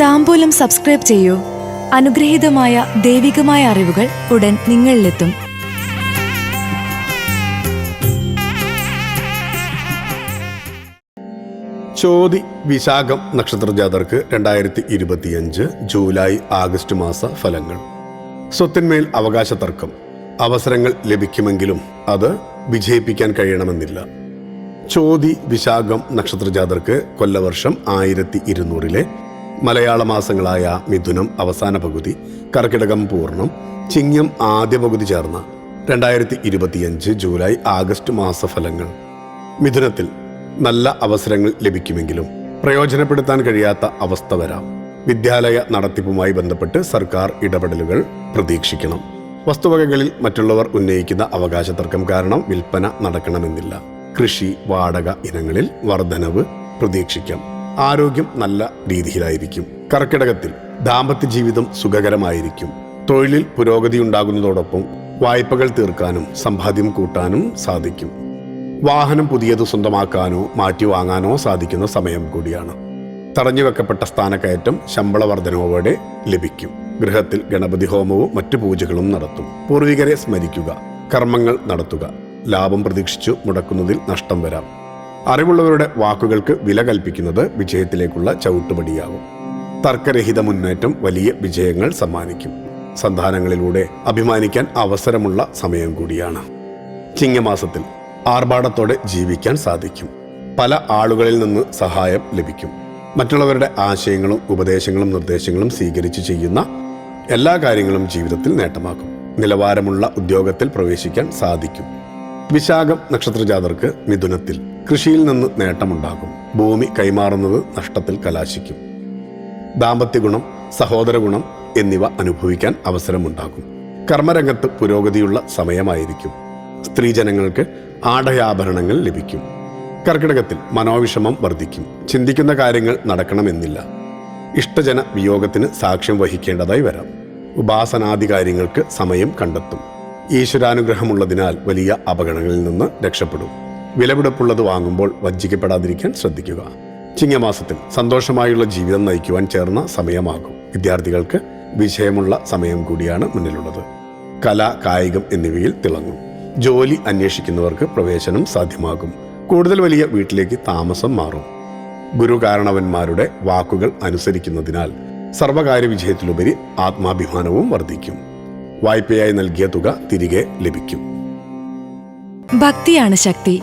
താമ്പൂലം subscribe ചെയ്യൂ. അനുഗ്രഹീതമായ ദൈവികമായ അറിവുകൾ ഉടൻ നിങ്ങളിലെത്തും. ചോതി വിശാഖം നക്ഷത്ര ജാതർക്ക് രണ്ടായിരത്തി ഇരുപത്തിയഞ്ച് ജൂലൈ ആഗസ്റ്റ് മാസ ഫലങ്ങൾ. സ്വത്തിന്മേൽ അവകാശ തർക്കം. അവസരങ്ങൾ ലഭിക്കുമെങ്കിലും അത് വിജയിപ്പിക്കാൻ കഴിയണമെന്നില്ല. ചോതി വിശാഖം നക്ഷത്ര ജാതർക്ക് കൊല്ലവർഷം ആയിരത്തി ഇരുന്നൂറിലെ മലയാള മാസങ്ങളായ മിഥുനം അവസാന പകുതി കർക്കിടകം പൂർണം ചിങ്ങം ആദ്യ പകുതി ചേർന്ന രണ്ടായിരത്തി ഇരുപത്തിയഞ്ച് ജൂലൈ ആഗസ്റ്റ് മാസഫലങ്ങൾ. മിഥുനത്തിൽ നല്ല അവസരങ്ങൾ ലഭിക്കുമെങ്കിലും പ്രയോജനപ്പെടുത്താൻ കഴിയാത്ത അവസ്ഥ വരാം. വിദ്യാലയ നടത്തിപ്പുമായി ബന്ധപ്പെട്ട് സർക്കാർ ഇടപെടലുകൾ പ്രതീക്ഷിക്കണം. വസ്തുവകകളിൽ മറ്റുള്ളവർ ഉന്നയിക്കുന്ന അവകാശ തർക്കം കാരണം വിൽപ്പന നടക്കണമെന്നില്ല. കൃഷി വാടക ഇനങ്ങളിൽ വർധനവ് പ്രതീക്ഷിക്കാം. ആരോഗ്യം നല്ല രീതിയിലായിരിക്കും. കർക്കിടകത്തിൽ ദാമ്പത്യ ജീവിതം സുഖകരമായിരിക്കും. തൊഴിലിൽ പുരോഗതി ഉണ്ടാകുന്നതോടൊപ്പം വായ്പകൾ തീർക്കാനും സമ്പാദ്യം കൂട്ടാനും സാധിക്കും. വാഹനം പുതിയത് സ്വന്തമാക്കാനോ മാറ്റി വാങ്ങാനോ സാധിക്കുന്ന സമയം കൂടിയാണ്. തടഞ്ഞുവെക്കപ്പെട്ട സ്ഥാനക്കയറ്റം ശമ്പള വർധനവോടെ ലഭിക്കും. ഗൃഹത്തിൽ ഗണപതി ഹോമവും മറ്റു പൂജകളും നടത്തും. പൂർവികരെ സ്മരിക്കുക കർമ്മങ്ങൾ നടത്തുക. ലാഭം പ്രതീക്ഷിച്ചു മുടക്കുന്നതിൽ നഷ്ടം വരാം. അറിവുള്ളവരുടെ വാക്കുകൾക്ക് വില കൽപ്പിക്കുന്നത് വിജയത്തിലേക്കുള്ള ചവിട്ടുപടിയാകും. തർക്കരഹിത മുന്നേറ്റം വലിയ വിജയങ്ങൾ സമ്മാനിക്കും. സന്താനങ്ങളിലൂടെ അഭിമാനിക്കാൻ അവസരമുള്ള സമയം കൂടിയാണ്. ചിങ്ങമാസത്തിൽ ആർഭാടത്തോടെ ജീവിക്കാൻ സാധിക്കും. പല ആളുകളിൽ നിന്ന് സഹായം ലഭിക്കും. മറ്റുള്ളവരുടെ ആശയങ്ങളും ഉപദേശങ്ങളും നിർദ്ദേശങ്ങളും സ്വീകരിച്ച് ചെയ്യുന്ന എല്ലാ കാര്യങ്ങളും ജീവിതത്തിൽ നേട്ടമാക്കും. നിലവാരമുള്ള ഉദ്യോഗത്തിൽ പ്രവേശിക്കാൻ സാധിക്കും. വിശാഖം നക്ഷത്രജാതർക്ക് മിഥുനത്തിൽ കൃഷിയിൽ നിന്ന് നേട്ടമുണ്ടാകും. ഭൂമി കൈമാറുന്നത് നഷ്ടത്തിൽ കലാശിക്കും. ദാമ്പത്യ ഗുണം സഹോദര ഗുണം എന്നിവ അനുഭവിക്കാൻ അവസരമുണ്ടാകും. കർമ്മരംഗത്ത് പുരോഗതിയുള്ള സമയമായിരിക്കും. സ്ത്രീജനങ്ങൾക്ക് ആടയാഭരണങ്ങൾ ലഭിക്കും. കർക്കിടകത്തിൽ മനോവിഷമം വർദ്ധിക്കും. ചിന്തിക്കുന്ന കാര്യങ്ങൾ നടക്കണമെന്നില്ല. ഇഷ്ടജന വിയോഗത്തിന് സാക്ഷ്യം വഹിക്കേണ്ടതായി വരാം. ഉപാസനാദി കാര്യങ്ങൾക്ക് സമയം കണ്ടെത്തും. ഈശ്വരാനുഗ്രഹമുള്ളതിനാൽ വലിയ അപകടങ്ങളിൽ നിന്ന് രക്ഷപ്പെടും. വിലപിടിപ്പുള്ളത് വാങ്ങുമ്പോൾ വഞ്ചിക്കപ്പെടാതിരിക്കാൻ ശ്രദ്ധിക്കുക. ചിങ്ങമാസത്തിൽ സന്തോഷമായുള്ള ജീവിതം നയിക്കുവാൻ ചേർന്ന സമയമാകും. വിദ്യാർത്ഥികൾക്ക് വിഷയമുള്ള സമയം കൂടിയാണ് മുന്നിലുള്ളത്. കല കായികം എന്നിവയിൽ തിളങ്ങും. ജോലി അന്വേഷിക്കുന്നവർക്ക് പ്രവേശനം സാധ്യമാകും. കൂടുതൽ വലിയ വീട്ടിലേക്ക് താമസം മാറും. ഗുരുകാരണവന്മാരുടെ വാക്കുകൾ അനുസരിക്കുന്നതിനാൽ സർവകാര്യ വിജയത്തിലുപരി ആത്മാഭിമാനവും വർദ്ധിക്കും. വായ്പയായി നൽകിയ തുക തിരികെ ലഭിക്കും. ഭക്തിയാണ് ശക്തി.